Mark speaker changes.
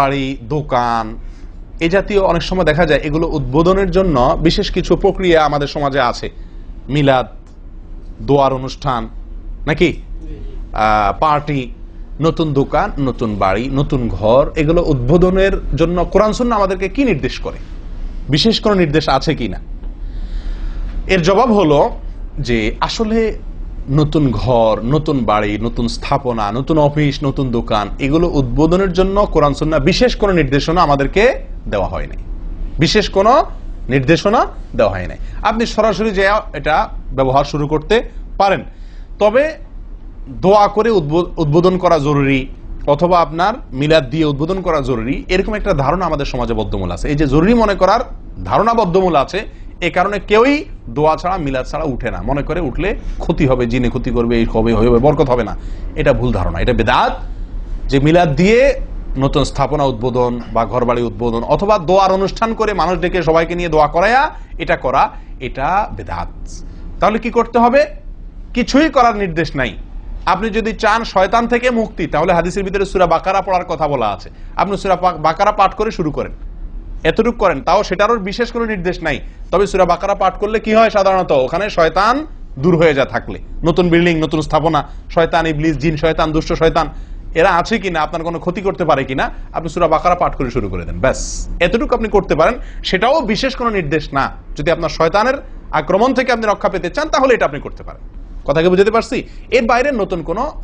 Speaker 1: বাড়ি, দোকান, এ জাতীয় অনেক সময় দেখা যায় এগুলো উদ্বোধনের জন্য বিশেষ কিছু প্রক্রিয়া আমাদের সমাজে আছে। মিলাদ, দোয়ার অনুষ্ঠান, নাকি? পার্টি, নতুন দোকান, নতুন বাড়ি, নতুন ঘর, এগুলো উদ্বোধনের জন্য কোরআন শূন্য আমাদেরকে কি নির্দেশ করে? বিশেষ কোনো নির্দেশ আছে কি না এর জবাব হলো যে আসলে নতুন ঘর, নতুন বাড়ি, নতুন স্থাপনা, নতুন অফিস, নতুন দোকান, এগুলো উদ্বোধনের জন্য কোরআন, সুন্নাহ বিশেষ কোনো নির্দেশনা আমাদেরকে দেওয়া হয় নাই। বিশেষ কোনো নির্দেশনা দেওয়া হয় নাই। আপনি সরাসরি যে এটা ব্যবহার শুরু করতে পারেন। তবে দোয়া করে উদ্বো- উদ্বোধন করা জরুরি, অথবা আপনার মিলাদ দিয়ে উদ্বোধন করা জরুরি, এরকম একটা ধারণা আমাদের সমাজে বদ্ধমূল আছে। এই যে জরুরি মনে করার ধারণা বদ্ধমূল আছে, এ কারণে কেউই দোয়া ছাড়া, মিলাদ ছাড়া উঠে না। মনে করে উঠলে ক্ষতি হবে, জিনে ক্ষতি করবে, এই হবে হবে, বরকত হবে না। এটা ভুল ধারণা, এটা বেদাত। যে মিলাদ দিয়ে নতুন স্থাপনা উদ্বোধন বা ঘরবাড়ি উদ্বোধন অথবা দোয়ার অনুষ্ঠান করে মানুষ ডেকে সবাইকে নিয়ে দোয়া করায়া, এটা করা, এটা বেদাত। তাহলে কি করতে হবে? কিছুই করার নির্দেশ নাই। আপনি যদি চান শয়তান থেকে মুক্তি, তাহলে হাদিসের ভিতরে সুরা বাকারা পড়ার কথা বলা আছে। আপনি সুরা বাকারা পাঠ করে শুরু করেন। এতটুকু করেন। তাও সেটারও বিশেষ কোনো নির্দেশ নাই। তবে সুরা বাকারা পাঠ করলে কি হয় সাধারণত? ওখানে শয়তান দূর হয়ে যায় থাকলে। নতুন বিল্ডিং, নতুন স্থাপনা, শয়তান, ইবলিস, জিন, শয়তান, দুষ্ট শয়তান। এরা আছে কিনা, আপনার কোনো ক্ষতি করতে পারে কিনা, আপনি সুরা বাকারা পাঠ করে শুরু করে দেন, ব্যাস। এতটুকু আপনি করতে পারেন, সেটাও বিশেষ কোনো নির্দেশ না। যদি আপনার শয়তানের আক্রমণ থেকে আপনি রক্ষা পেতে চান, তাহলে এটা আপনি করতে পারেন। কথা কি বুঝতে পারছি? এর বাইরে নতুন কোনো